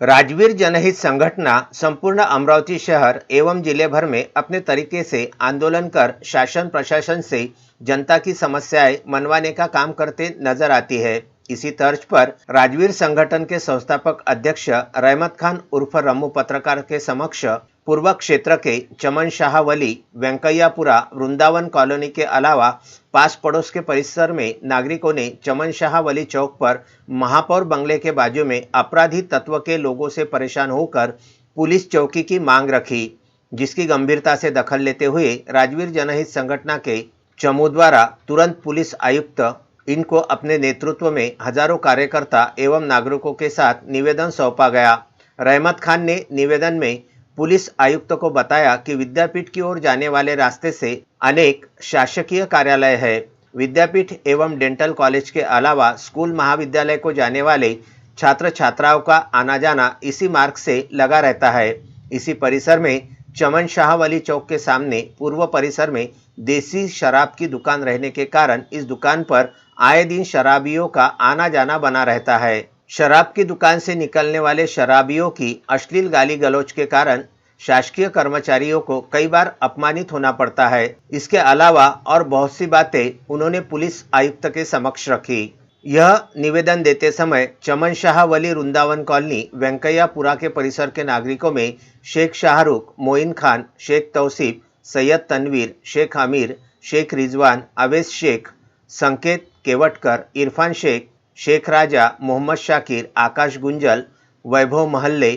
राजवीर जनहित संगठना संपूर्ण अमरावती शहर एवं ज़िले भर में अपने तरीके से आंदोलन कर शासन प्रशासन से जनता की समस्याएँ मनवाने का काम करते नज़र आती है। इसी तर्ज पर राजवीर संगठन के संस्थापक अध्यक्ष रहमत खान उर्फ़ रम्मू पत्रकार के समक्ष पूर्व क्षेत्र के चमन शाह वली वेंकैयापुरा, वृंदावन कॉलोनी के अलावा पास पड़ोस के परिसर में नागरिकों ने चमन शाह वली चौक पर महापौर बंगले के बाजू में अपराधी तत्व के लोगों से परेशान होकर पुलिस चौकी की मांग रखी, जिसकी गंभीरता से दखल लेते हुए राजवीर जनहित संगठना के चमू द्वारा तुरंत पुलिस आयुक्त, इनको अपने नेतृत्व में हज़ारों कार्यकर्ता एवं नागरिकों के साथ निवेदन सौंपा गया। रहमत खान ने निवेदन में पुलिस आयुक्त को बताया कि विद्यापीठ की ओर जाने वाले रास्ते से अनेक शासकीय कार्यालय है। विद्यापीठ एवं डेंटल कॉलेज के अलावा स्कूल महाविद्यालय को जाने वाले छात्र छात्राओं का आना जाना इसी मार्ग से लगा रहता है। इसी परिसर में चमन शाह वाली चौक के सामने पूर्व परिसर में देसी शराब की दुकान रहने के कारण इस दुकान पर आए दिन शराबियों का आना जाना बना रहता है। शराब की दुकान से निकलने वाले शराबियों की अश्लील गाली गलौज के कारण शासकीय कर्मचारियों को कई बार अपमानित होना पड़ता है। इसके अलावा और बहुत सी बातें उन्होंने पुलिस आयुक्त के समक्ष रखी। यह निवेदन देते समय चमन शाह वली वृंदावन कॉलोनी, वेंकैयापुरा के परिसर के नागरिकों में शेख शाहरुख, मोइन खान, शेख तौसीफ, सैयद तनवीर, शेख आमिर, शेख रिजवान, अवेज शेख, संकेत केवटकर, इरफान शेख शेख राजा मोहम्मद शाकिर आकाश गुंजल वैभव महल्ले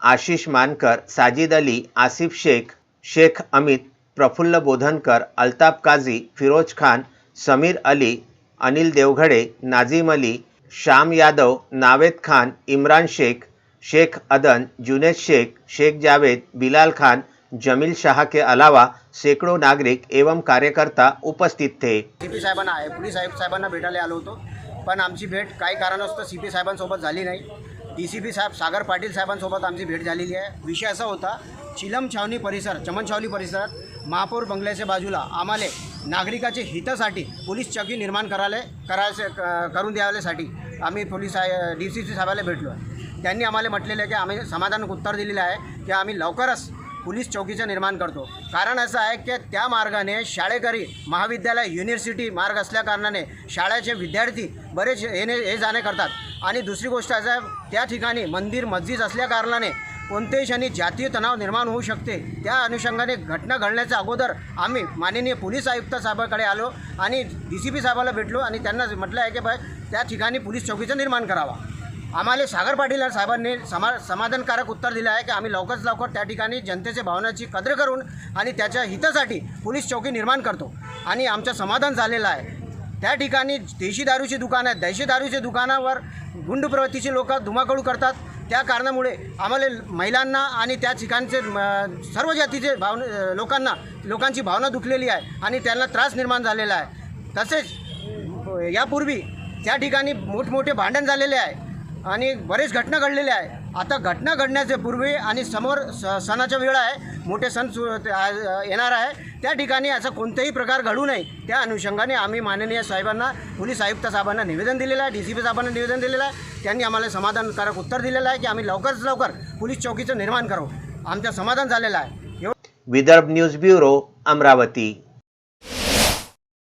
आशिष मानकर साजिद अली आसिफ शेख शेख अमित प्रफुल्ल बोधनकर अल्ताफ काझी फिरोज खान समीर अली अनिल देवघडे नाझीम अली श्याम यादव नावेद खान इम्रान शेख शेख अदन जुनेद शेख शेख जावेद बिलाल खान जमील शाह के अलावा सैकड़ों नागरिक एवं कार्यकर्ता उपस्थित थे। साहेबांना पोलीस आयुक्त साहेबांना भेटायला आलो होतो. पण आमची भेट काही कारणास्तव सी पी साहेबांसोबत झाली नाही. डी सी पी साहेब सागर पाटील साहेबांसोबत आमची भेट झालेली आहे. विषय असा होता चिलम छावणी परिसर चमन छावणी परिसरात महापौर बंगल्याच्या बाजूला आम्हाला नागरिकाच्या हितासाठी पोलीस चौकी निर्माण करायला करायचे क- करून द्यायसाठी आम्ही पोलीस डी सी पी साहेबाला भेटलो आहे. त्यांनी आम्हाला म्हटलेलं आहे की आम्ही समाधान उत्तर दिलेलं आहे की आम्ही लवकरच पोलीस चौकीचं निर्माण करतो. कारण असं आहे की त्या मार्गाने शाळेकरी महाविद्यालय युनिव्हर्सिटी मार्ग असल्याकारणाने शाळेचे विद्यार्थी बरेच येणे हे जाणे करतात. आणि दुसरी गोष्ट असं आहे त्या ठिकाणी मंदिर मस्जिद असल्याकारणाने कोणत्याही क्षणी जातीय तणाव निर्माण होऊ शकते. त्या अनुषंगाने घटना घडण्याच्या अगोदर आम्ही माननीय पोलीस आयुक्त साहेबाकडे आलो आणि डी सी पी साहेबाला भेटलो आणि त्यांना म्हटलं आहे की बाय त्या ठिकाणी पोलीस चौकीचं निर्माण करावा. आम्हाला सागर पाटील साहेबांनी समा समाधानकारक उत्तर दिलं आहे की आम्ही लवकरच लवकर त्या ठिकाणी जनतेच्या भावनाची कद्र करून आणि त्याच्या हितासाठी पोलीस चौकी निर्माण करतो. आणि आमचं समाधान झालेलं आहे. त्या ठिकाणी देशी दारूची दुकानं आहेत देशी दारूच्या दुकानावर गुंड प्रवृत्तीचे लोक धुमाकळू करतात. त्या कारणामुळे आम्हाला महिलांना आणि त्या ठिकाणचे सर्व जातीचे भाव लोकांना लोकांची भावना दुखलेली आहे आणि त्यांना त्रास निर्माण झालेला आहे. तसेच यापूर्वी त्या ठिकाणी मोठमोठे भांडण झालेले आहे. आणि बरेच घटना घडलेल्या आहे. आता घटना घडण्याच्या पूर्वी आणि समोर स सणाच्या वेळ आहे. मोठे सण सु येणार आहे. त्या ठिकाणी असा कोणताही प्रकार घडू नये. त्या अनुषंगाने आम्ही माननीय साहेबांना पोलीस आयुक्त साहेबांना निवेदन दिलेलं आहे. डी सी पी साहेबांना निवेदन दिलेलं आहे. त्यांनी आम्हाला समाधानकारक उत्तर दिलेलं आहे की आम्ही लवकरच लवकर पोलीस चौकीचं निर्माण करू. आमचं समाधान झालेलं आहे. Vidarbha news bureau Amravati.